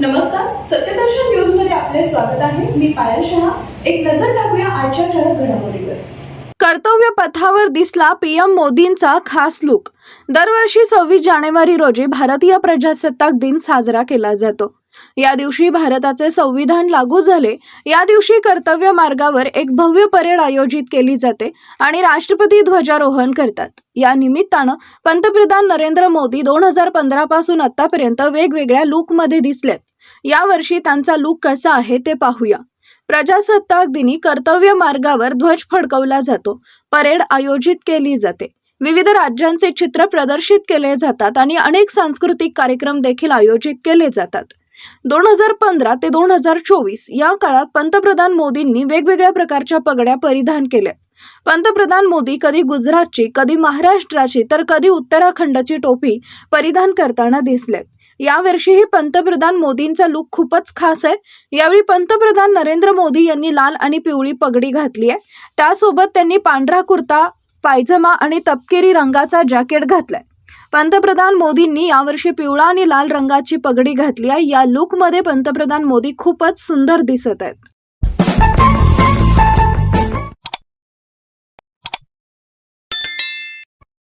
नमस्कार सत्यदर्शन न्यूजमध्ये आपले स्वागत आहे. मी पायल शहा. एक नजर टाकूया आजच्या ठळक घडामोडीवर. कर्तव्य पथावर दिसला पीएम मोदींचा खास लुक. दरवर्षी सव्वीस जानेवारी रोजी भारतीय प्रजासत्ताक दिन साजरा केला जातो. या दिवशी भारताचे संविधान लागू झाले. या दिवशी कर्तव्य मार्गावर एक भव्य परेड आयोजित केली जाते आणि राष्ट्रपती ध्वजारोहण करतात. या निमित्तानं पंतप्रधान नरेंद्र मोदी दोन हजार पंधरा पासून आतापर्यंत वेगवेगळ्या लुकमध्ये दिसलेत. यावर्षी त्यांचा लुक कसा आहे ते पाहूया. प्रजासत्ताक दिनी कर्तव्य मार्गावर ध्वज फडकवला जातो. परेड आयोजित केली जाते. विविध राज्यांचे चित्र प्रदर्शित केले जातात आणि अनेक सांस्कृतिक कार्यक्रम देखील आयोजित केले जातात. दोन हजार पंधरा ते दोन हजार चोवीस या काळात पंतप्रधान मोदींनी वेगवेगळ्या प्रकारच्या पगड्या परिधान केल्या. पंतप्रधान मोदी कधी गुजरातची कधी महाराष्ट्राची तर कधी उत्तराखंडची टोपी परिधान करताना दिसलेत. यावर्षीही पंतप्रधान मोदींचा लुक खूपच खास आहे. यावेळी पंतप्रधान नरेंद्र मोदी यांनी लाल आणि पिवळी पगडी घातली आहे. त्यासोबत त्यांनी पांढरा कुर्ता पायजमा आणि तपकिरी रंगाचा जॅकेट घातलाय. पंतप्रधान मोदींनी यावर्षी पिवळा आणि लाल रंगाची पगडी घातली आहे. या लुकमध्ये पंतप्रधान मोदी खूपच सुंदर दिसत आहेत.